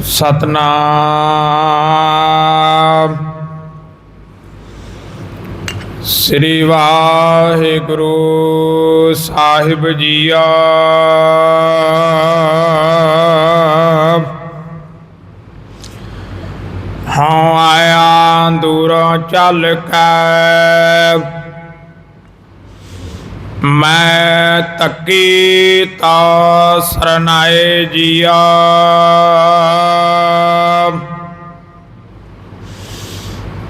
ਸਤਨਾਮ। ਸ੍ਰੀ ਵਾਹਿਗੁਰੂ ਸਾਹਿਬ ਜੀਆ। ਹਾਂ ਆਇਆ ਦੂਰੋਂ ਚੱਲ ਕੇ ਮੈਂ ਤੱਕੀ ਤਾ ਸਰਨਾਏ ਜੀਆ।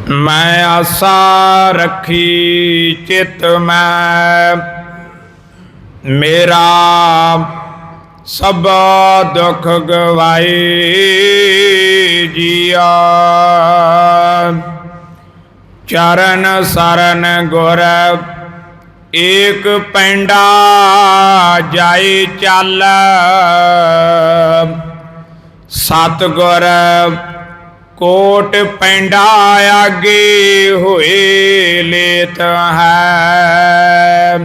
ਮੈਂ ਆਸਾ ਰੱਖੀ ਚਿਤ ਮੈਂ, ਮੇਰਾ ਸਭ ਦੁੱਖ ਗਵਾਏ ਜੀਆ। ਚਰਨ ਸਰਨ ਗੁਰ ਏਕ ਪੈਂਡਾ ਜਾਈ ਚੱਲ। ਸਤਗੁਰ ਕੋਟ ਪੈਂਡਾ ਆਗੇ ਹੋਏ ਲੇਤ ਹੈ।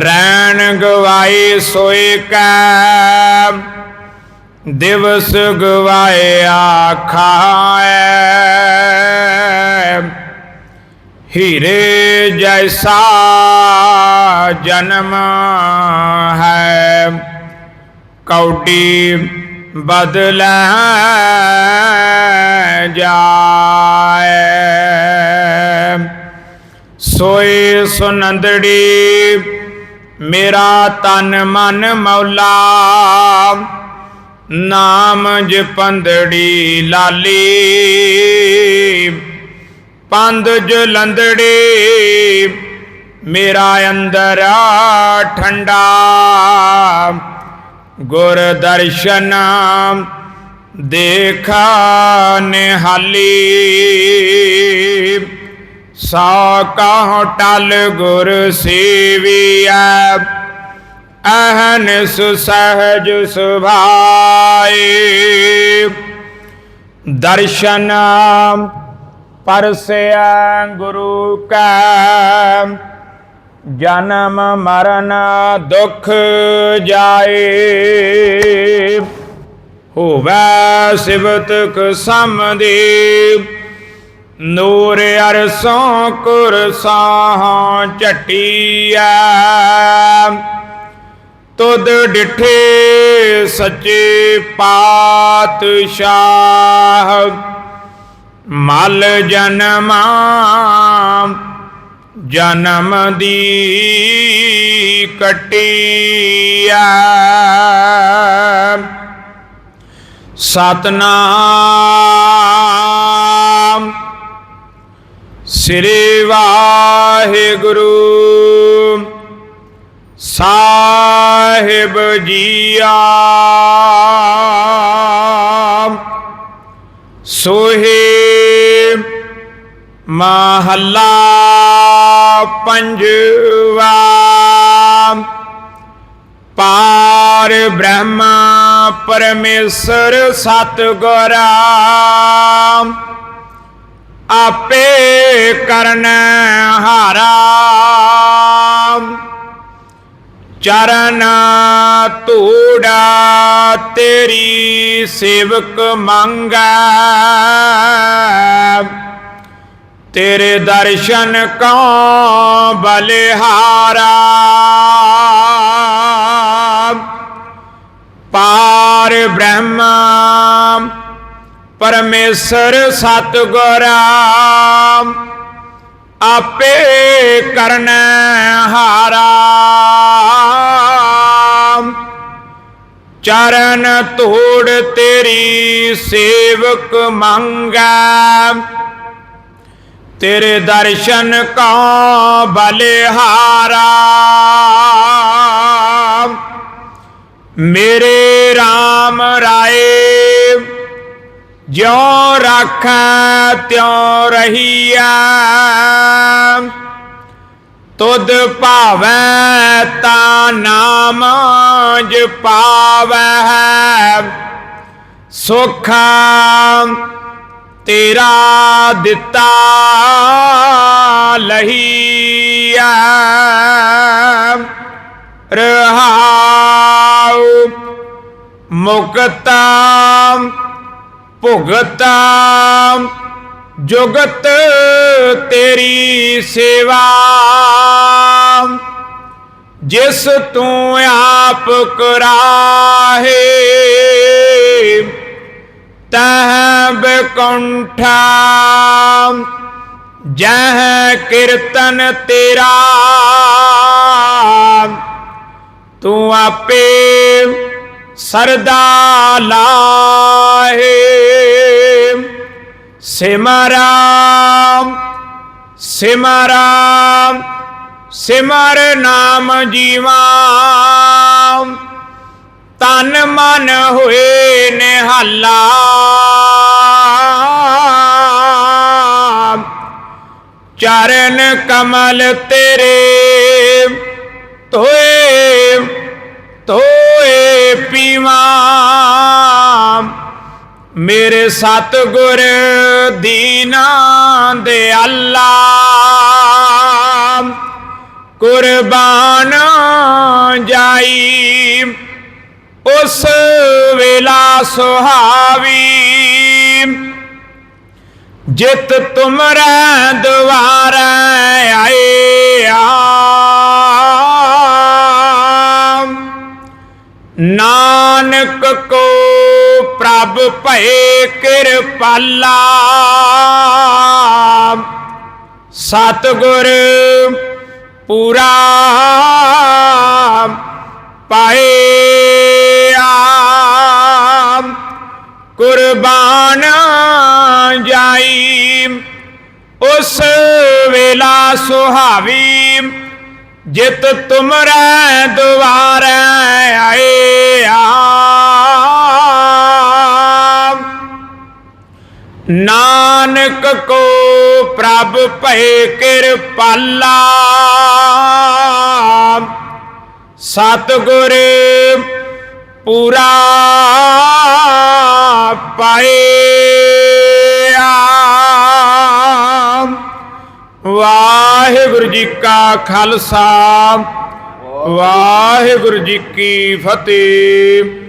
ਰੈਣ ਗਵਾਈ ਸੋਏ ਕੈ, ਦਿਵਸ ਗਵਾਏ ਆਖਾਏ ਹੀਰੇ ਜੈਸਾ ਜਨਮ ਹੈ, ਕੌਡੀ ਬਦਲੈ ਜਾਏ। ਸੋਈ ਸੁਨੰਦੜੀ, ਮੇਰਾ ਤਨ ਮਨ ਮੌਲਾ, ਨਾਮ ਜਪੰਦੜੀ ਲਾਲੀ। ਪੰਦ ਜਲੰਦੜੀ ਮੇਰਾ ਅੰਦਰ ਠੰਡਾ। ਗੁਰ ਦਰਸ਼ਨ ਦੇਖਾ ਨਿਹਾਲੀ। ਸਾ ਕਹ ਟਲ ਗੁਰ ਸੇਵੀਐ, ਅਹਨ ਸੁਸਹਜ ਸੁਭਾਏ। ਦਰਸ਼ਨ ਪਰਸਿਆ ਗੁਰੂ ਕਾ, ਜਨਮ ਮਰਨ ਦੁਖ ਜਾਏ। ਹੋਵੈ ਸਿਵਤਕ ਸਮਦੀ ਨੂਰ ਅਰਸੋਂ ਕੁਰਸਾਂ ਝਟੀਐ। ਤੁਧ ਡਿਠੇ ਸੱਚੇ ਪਾਤਸ਼ਾਹ। ਮਲ ਜਨਮਾ ਜਨਮ ਦੀ ਕਟਿਆ। ਸਤਨਾਮ ਸ੍ਰੀ ਵਾਹਿਗੁਰੂ ਸਾਹਿਬ ਜੀਆ ਸੋਹੇ ਮਹੱਲਾ ਪੰਜਵਾ। ਪਾਰ ਬ੍ਰਹਮ ਪਰਮੇਸ਼ਰ ਸਤਿਗੁਰਾ। ਆਪੇ ਕਰਨ ਹਾਰਾ। ਚਰਨ ਧੂੜਾ ਤੇਰੀ ਸੇਵਕ ਮੰਗੈ। ਤੇਰੇ ਦਰਸ਼ਨ ਕੋ ਬਲਿਹਾਰਾ? ਪਾਰ ਬ੍ਰਹਮ, ਪਰਮੇਸ਼ਰ ਸਤਿਗੁਰਾ, ਆਪੇ ਕਰਨ ਹਾਰਾ। ਚਰਨ ਧੂੜ ਤੇਰੀ ਸੇਵਕ ਮੰਗੈ। ਤੇਰੇ ਦਰਸ਼ਨ ਕੋ ਬਲਿਹਾਰਾ? ਮੇਰੇ RAM ਰਾਏ, ਜਿਉ ਰੱਖੈ ਤਿਉ ਰਹੀਐ। ਤੁਧ ਭਾਵੈ ਤਾ ਨਾਮ ਜਪਾਵੈ। ਸੁਖ ਤੇਰਾ ਦਿੱਤਾ ਲਹੀਆ ਰਹਾਉ ਮੁਕਤਾ ਭੁਗਤਾ ਜੁਗਤ ਤੇਰੀ ਸੇਵਾ। ਜਿਸ ਤੂੰ ਆਪ ਕਰਾਹੇ ਤਹ ਬਕੰਠਾ ਜਹ ਕੀਰਤਨ ਤੇਰਾ। ਤੂੰ ਆਪੇ ਸਰਦਾ ਲਾਹੇ। ਸਿਮਰਾਮ ਸਿਮਰਾਮ ਸਿਮਰ ਨਾਮ ਜੀਵਾ। ਤਨ ਮਨ ਹੋਏ ਨਿਹਾਲਾ। ਚਰਨ ਕਮਲ ਤੇਰੇ ਤੋਏ ਤੋਏ ਪੀਵਾ। ਮੇਰੇ ਸਤਿਗੁਰ ਦੀਨਾ ਦੇ ਅੱਲਾ। ਕੁਰਬਾਨ ਜਾਈ। ਉਸ ਵੇਲਾ ਸੁਹਾਵੀ। ਜਿਤ ਤੁਮਰੈ ਦੁਆਰੈ ਆਇਆ ਨਾਨਕ ਕੋ ਪ੍ਰਭ ਭਏ ਕਿਰਪਾਲਾ। ਸਤਿਗੁਰ ਪੂਰਾ ਪਾਏ। ਆ ਕੁਰਬਾਨ ਜਾਈ। ਉਸ ਵੇਲਾ ਸੁਹਾਵੀ ਜਿਤ ਤੁਮਰੈ ਦੁਆਰੈ ਆਏ ਆ ਨਾਨਕ ਕੋ ਪ੍ਰਭ ਭਏ ਕਿਰਪਾਲਾ। ਸਤਿਗੁਰ ਪੂਰਾ ਪਾਏ ਵਾਹਿਗੁਰੂ ਜੀ ਕਾ ਖਾਲਸਾ ਵਾਹਿਗੁਰੂ ਜੀ ਕੀ ਫਤਿਹ।